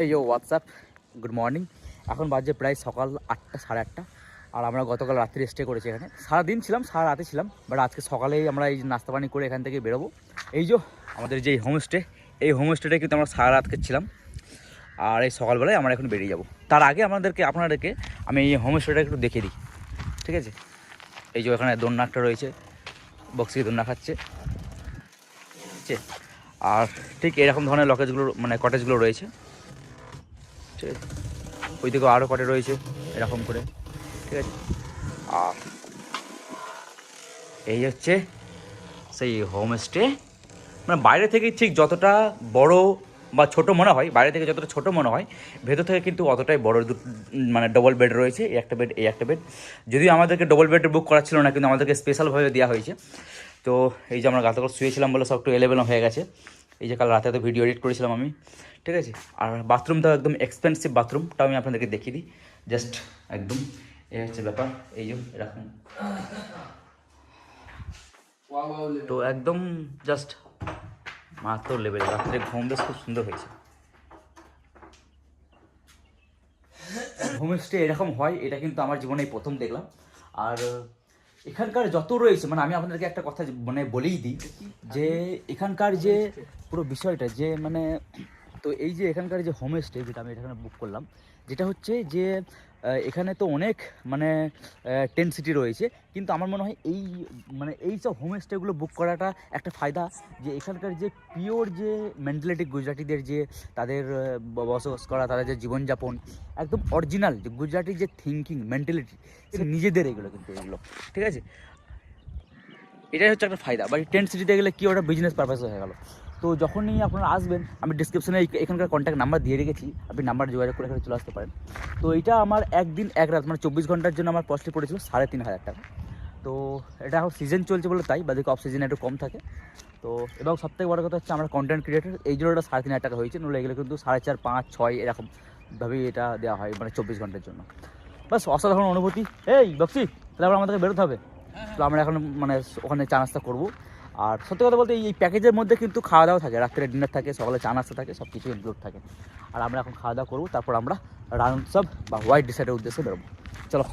এই যো WhatsApp good morning এখন বাজে প্রায় সকাল আটটা, সাড়ে আটটা। আর আমরা গতকাল রাত্রি স্টে করেছি এখানে। সারাদিন ছিলাম, সারা রাতে ছিলাম বাট আজকে সকালেই আমরা এই নাস্তা পানি করে এখান থেকে বেরোবো। এই যে আমাদের যে হোমস্টে এই হোমস্টেটা কিন্তু আমরা সারা রাত ছিলাম আর এই সকালবেলায় আমরা এখন বেরিয়ে যাব। তার আগে আমাদেরকে, আপনাদেরকে আমি এই হোমস্টেটা একটু দেখে দিই। ঠিক আছে? এই যে এখানে দোলনা একটা রয়েছে বক্সি দোলনা খাচ্ছে। আর ঠিক এরকম ধরনের লকেজগুলো মানে কটেজগুলো রয়েছে। ঠিক আছে। ওই দিকেও আরও কটে রয়েছে, এরকম করে, ঠিক আছে। আর এই হচ্ছে সেই হোমস্টে মানে বাইরে থেকে ঠিক যতটা বড় বা ছোট মনে হয়, বাইরে থেকে যতটা ছোট মনে হয়, ভেতর থেকে কিন্তু অতটাই বড় মানে ডবল বেড রয়েছে, এই একটা বেড এই একটা বেড যদিও আমাদেরকে ডবল বেড বুক করা ছিল না, কিন্তু আমাদেরকে স্পেশালভাবে দেওয়া হয়েছে। তো এই যে আমরা গতকাল শুয়েছিলাম বলে সব একটু এলেভেল হয়ে গেছে। এই যে কাল রাতে তো ভিডিও এডিট করেছিলাম আমি, ঠিক আছে? আর বাথরুমটাও একদম এক্সপেন্সিভ বাথরুমটাও আমি আপনাদেরকে দেখিয়ে দিই। জাস্ট একদম, এই হচ্ছে ব্যাপার, এই যে, এরকম। তো একদম জাস্ট মাত্র লেভেল রাত্রে ঘুম বেশ খুব সুন্দর হয়েছে। হোমস্টে এরকম হয়, এটা কিন্তু আমার জীবনে প্রথম দেখলাম। আর এখানকার যত রয়েছে মানে আমি আপনাদেরকে একটা কথা মানে বলেই দিই যে এখানকার যে পুরো বিষয়টা যে মানে তো এই যে এখানকার যে হোমস্টে যেটা আমি এখানে বুক করলাম যেটা হচ্ছে যে এখানে তো অনেক মানে টেন সিটি রয়েছে কিন্তু আমার মনে হয় এই মানে এই সব হোমস্টেগুলো বুক করাটা একটা ফায়দা যে এখানকার যে পিওর যে মেন্টালিটি গুজরাটিদের যে তাদের বসবাস করা তাদের যে জীবনযাপন একদম অরিজিনাল যে গুজরাটির যে থিঙ্কিং মেন্টালিটি নিজেদের এগুলো কিন্তু এগুলো ঠিক আছে? এটাই হচ্ছে একটা ফায়দা। বাট টেন্ট সিটিতে গেলে কি ওটা বিজনেস পারপাস হয়ে গেল। তো যখনই আপনারা আসবেন, আমি ডিসক্রিপশনে এখানকার কন্ট্যাক্ট নাম্বার দিয়ে রেখেছি। আপনি নাম্বার যোগাযোগ করে এখানে চলে আসতে পারেন। তো এটা আমার একদিন এক রাত মানে চব্বিশ ঘণ্টার জন্য আমার কস্টলি পড়েছিল সাড়ে তিন হাজার টাকা। তো এটা এখন সিজন চলছে বলে তাই বাদিকে অফ সিজনে একটু কম থাকে। তো এবং সবথেকে বড় কথা হচ্ছে আমরা কন্টেন্ট ক্রিয়েটার এই জন্য এটা সাড়ে তিন হাজার টাকা হয়েছে। নইলে এগুলো কিন্তু সাড়ে চার, পাঁচ, ছয় এরকমভাবেই এটা দেওয়া হয় মানে চব্বিশ ঘণ্টার জন্য। বাস অসাধারণ অনুভূতি। এই বক্সি, তাহলে আবার আমাদেরকে বেরোতে হবে। তো আমরা এখন মানে ওখানে চা নাস্তা করব। আর সত্যি কথা বলতে এই প্যাকেজের মধ্যে কিন্তু খাওয়া দাওয়া থাকে। রাত্রে ডিনার থাকে, সকালে চা নাস্তা থাকে সব কিছু ইনক্লুড থাকে। আর আমরা এখন খাওয়া দাওয়া করব, তারপর আমরা রান উৎসব বা হোয়াইট ডিসাইডের উদ্দেশ্যে বেরোবো। চলো।